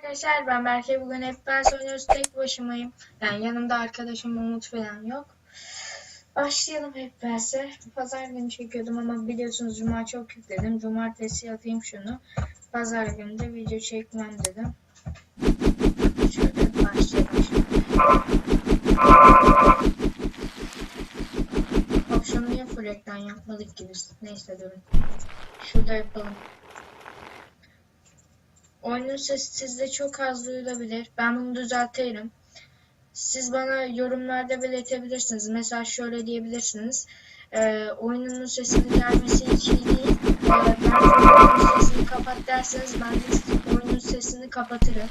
arkadaşlar ben Berke bugün FPS oynuyoruz tek başımayım. Yani yanımda arkadaşım Umut falan yok. Başlayalım FPS'e. Pazar günü çekiyordum ama biliyorsunuz Cuma çok yükledim. Cumartesi yapayım şunu. Pazar günü de video çekmem dedim. Şöyle başlayalım şimdi. Şunu niye full ekran yapmadık ki biz? Neyse durun. Şurada yapalım. Oyunun sesi sizde çok az duyulabilir. Ben bunu düzeltirim. Siz bana yorumlarda belirtebilirsiniz. Mesela şöyle diyebilirsiniz. Ee, oyunun sesinin gelmesi hiç iyi değil. Ee, ben oyunun sesini kapat derseniz ben de oyunun sesini kapatırım.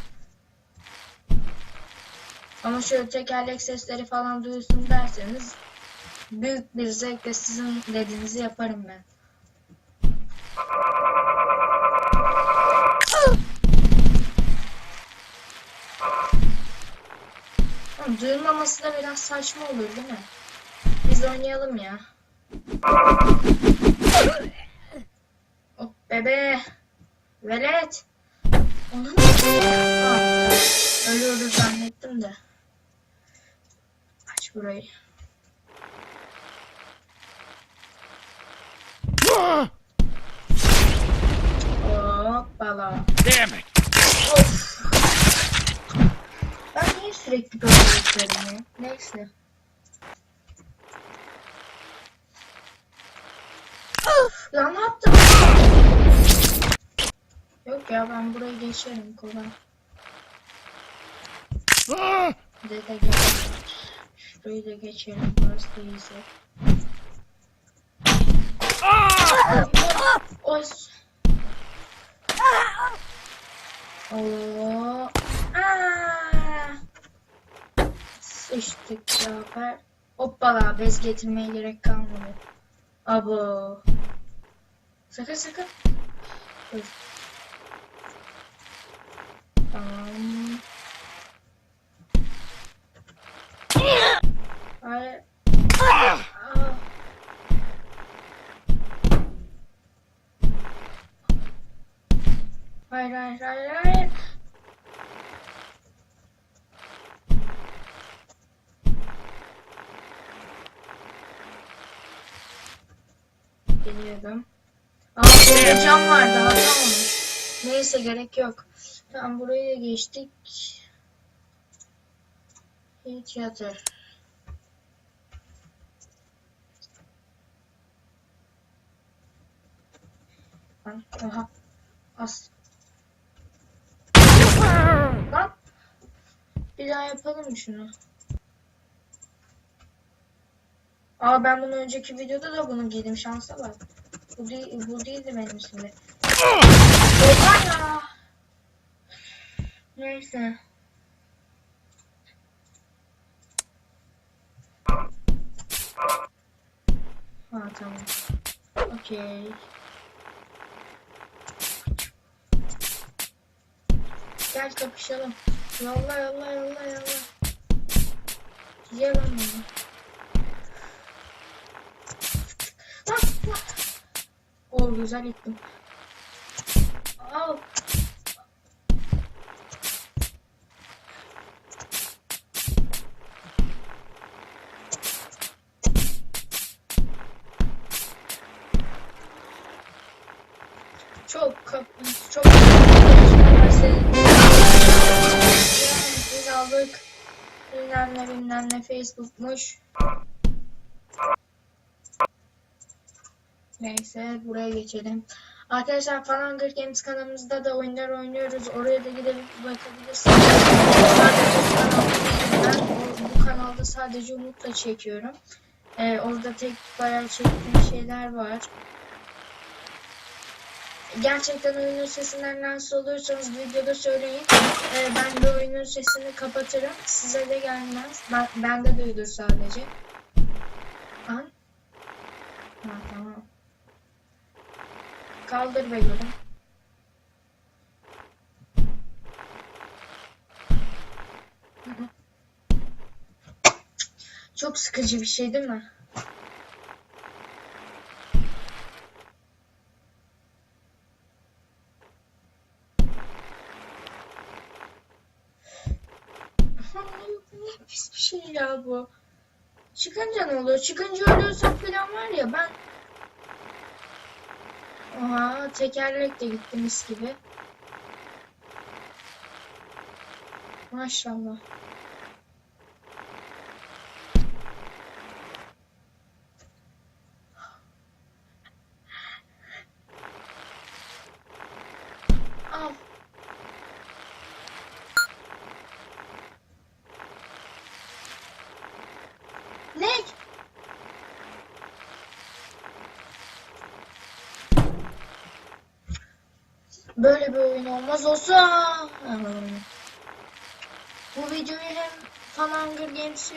Ama şöyle tekerlek sesleri falan duyulsun derseniz büyük bir zevkle sizin dediğinizi yaparım ben. Oğlum, duyulmaması da biraz saçma olur değil mi? Biz oynayalım ya. Hop bebe. Velet. Onu ne? Ölüyoruz zannettim de. Aç burayı. Hoppala. Damn it! Of. Sürekli böyle yapıyorum ya? Neyse. Lan ne yaptın? Yok ya ben burayı geçerim kolay. Burayı da geçerim. Şurayı da geçerim. Burası da iyice. Ah! Os. Oo. Aa. Sıçtık ya. Hoppala bez getirmeye gerek kalmadı. Abo. Sakın sakın. Dur. Tamam. Hayır. Ah! Hayır hayır hayır hayır. Biliyordum. Aa burada cam vardı hata olmuş. Neyse gerek yok. Tamam burayı da geçtik. Hiç yatır. Lan, Oha. As. Lan. Bir daha yapalım şunu? Aa ben bunu önceki videoda da bunu giydim şansa bak. Bu değil, bu değildi benim şimdi. Ya. Neyse. Ha tamam. Okey. Gel kapışalım. Yolla yolla yolla yolla. Ye lan bunu. Güzel ettim. Al. Çok çok biz aldık. Bilmem ne bilmem ne Facebook'muş. Neyse buraya geçelim. Arkadaşlar Falanger Games kanalımızda da oyunlar oynuyoruz. Oraya da gidip bakabilirsiniz. Sadece bu kanalda ben. Sadece Umut'la çekiyorum. Ee, orada tek bayağı çektiğim şeyler var. Gerçekten oyunun sesinden rahatsız olursanız videoda söyleyin. Ee, ben de oyunun sesini kapatırım. Size de gelmez. Ben, bende duyulur sadece. An. Ha tamam. Kaldır beni. Çok sıkıcı bir şey değil mi? ne pis bir şey ya bu. Çıkınca ne oluyor? Çıkınca ölüyorsak falan var ya ben Oha tekerlek de gitti gibi. Maşallah. Al. Ne? Böyle bir oyun olmaz olsa. Bu videoyu hem Fan Hunger Games'e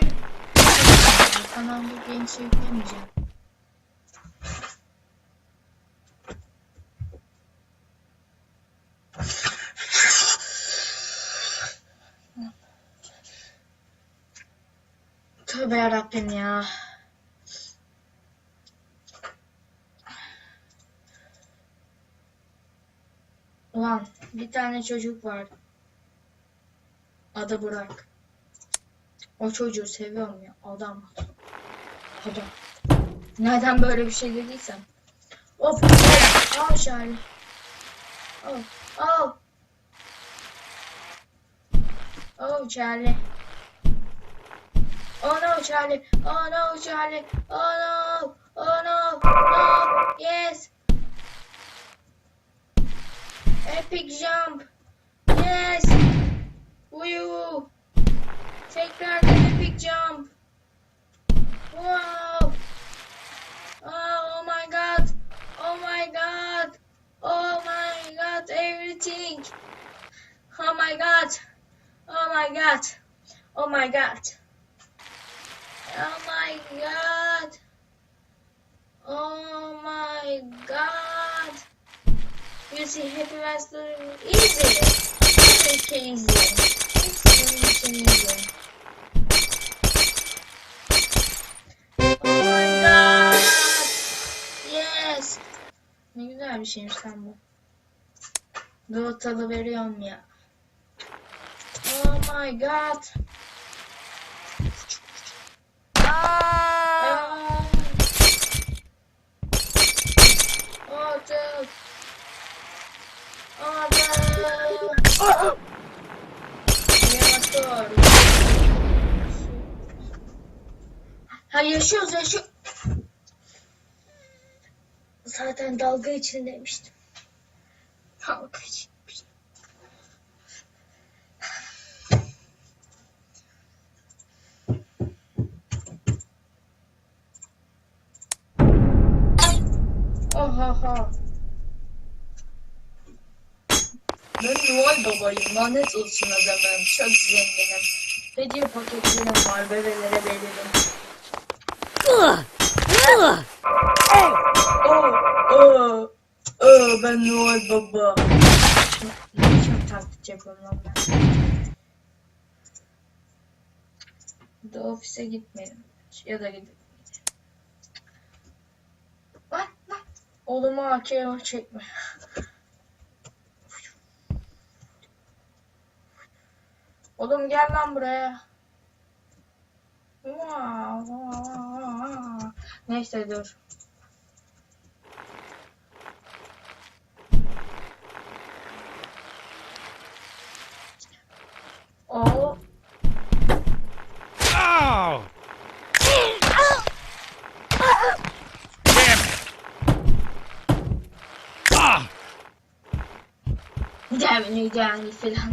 Fan Hunger Games'e yüklemeyeceğim. Tövbe yarabbim ya. Ulan bir tane çocuk var. Adı Burak. O çocuğu seviyorum ya. Adam. Adam. Neden böyle bir şey dediysem. Of. Al Charlie. Al. Al. Oh Charlie. Oh no Charlie. Oh no Charlie. Oh no. Oh no. No. Yes. Epic jump. Yes. Woo. Take Tekrardan epic jump. Wow. Oh, oh my god. Oh my god. Oh my god. Everything. Oh my god. Oh my god. Oh my god. Oh my god. Oh my god. You see, Happy easy. It's easy. Oh my god. Yes. Ne güzel bir şeymiş lan bu. Dur tadı veriyorum ya. Oh my god. Ah. Orada. Orada. Yavaşlar. Ha yaşıyoruz yaşıyor. Zaten dalga için demiştim. Dalga için. Oha. Ben Noel babayım. Lanet olsun adamım. Çok zenginim. Hediye paketlerim var. Bebelere veririm. Oh, oh, oh, ben Noel baba. Lan ben? Bir de ofise gitmeyelim. Ya da gidip. Lan lan. Oğlumu AK'ye çekme. Oğlum gel lan buraya. Neyse dur. O Oh! Damn it! Ah! Demli demli filan.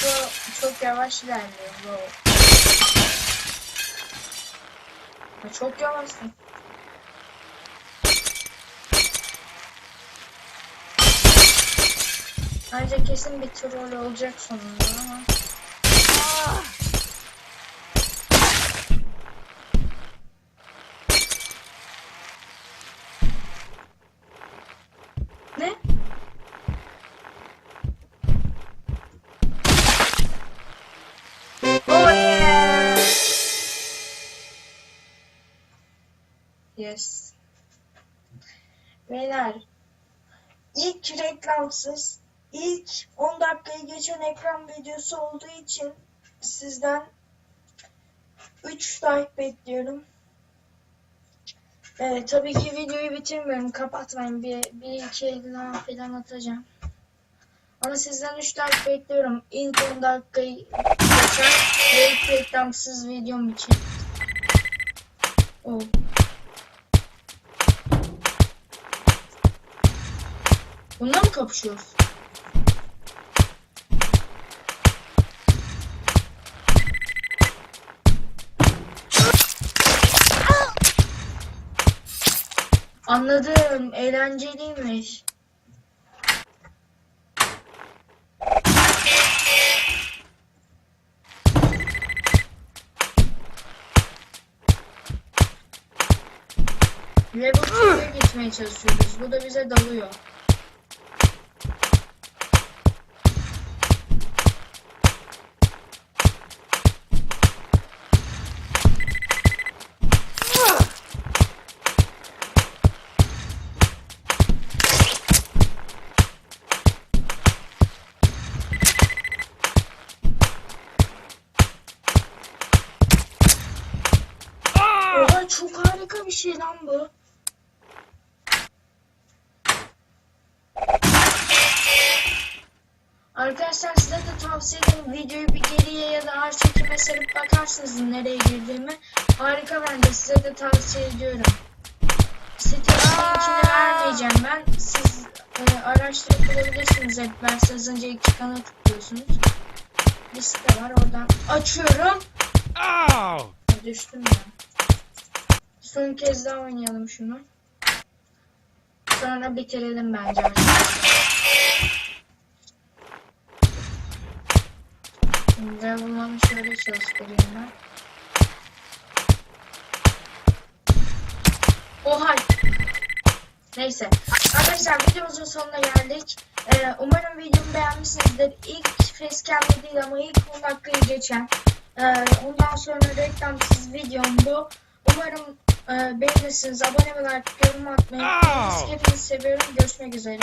Çok çok yavaş ilerliyor bro. Ha, çok yavaşsın. Bence kesin bir troll olacak sonunda ama. Yes. Beyler, ilk reklamsız, ilk 10 dakikayı geçen ekran videosu olduğu için sizden 3 like bekliyorum. Evet, tabii ki videoyu bitirmiyorum. Kapatmayın. Bir, bir iki el daha falan atacağım. Ama sizden 3 like bekliyorum. İlk 10 dakikayı geçen ve ilk reklamsız videom için. Oh. Bununla mı kapışıyoruz? Anladım. Eğlenceliymiş. Level 2'ye geçmeye çalışıyoruz. Bu da bize dalıyor. Tavsiye ederim videoyu bir geriye ya da ağır çekime sarıp bakarsınız nereye girdiğimi. Harika bence size de tavsiye ediyorum. Sitenin linkini vermeyeceğim ben. Siz e, araştırıp bulabilirsiniz hep yazınca ilk çıkana tıklıyorsunuz. Bir site var oradan açıyorum. Oh! Düştüm ya. Son kez daha oynayalım şunu. Sonra bitirelim bence arkadaşlar. Şimdi level'ımı şöyle çalıştırayım ben. Oha! Neyse. Arkadaşlar videomuzun sonuna geldik. Ee, umarım videomu beğenmişsinizdir. İlk facecam'de değil ama ilk 10 dakikayı geçen. Ee, ondan sonra reklamsız videom bu. Umarım e, beğenirsiniz. Abone ve like, yorum atmayı. Ow! Hepinizi seviyorum. Görüşmek üzere.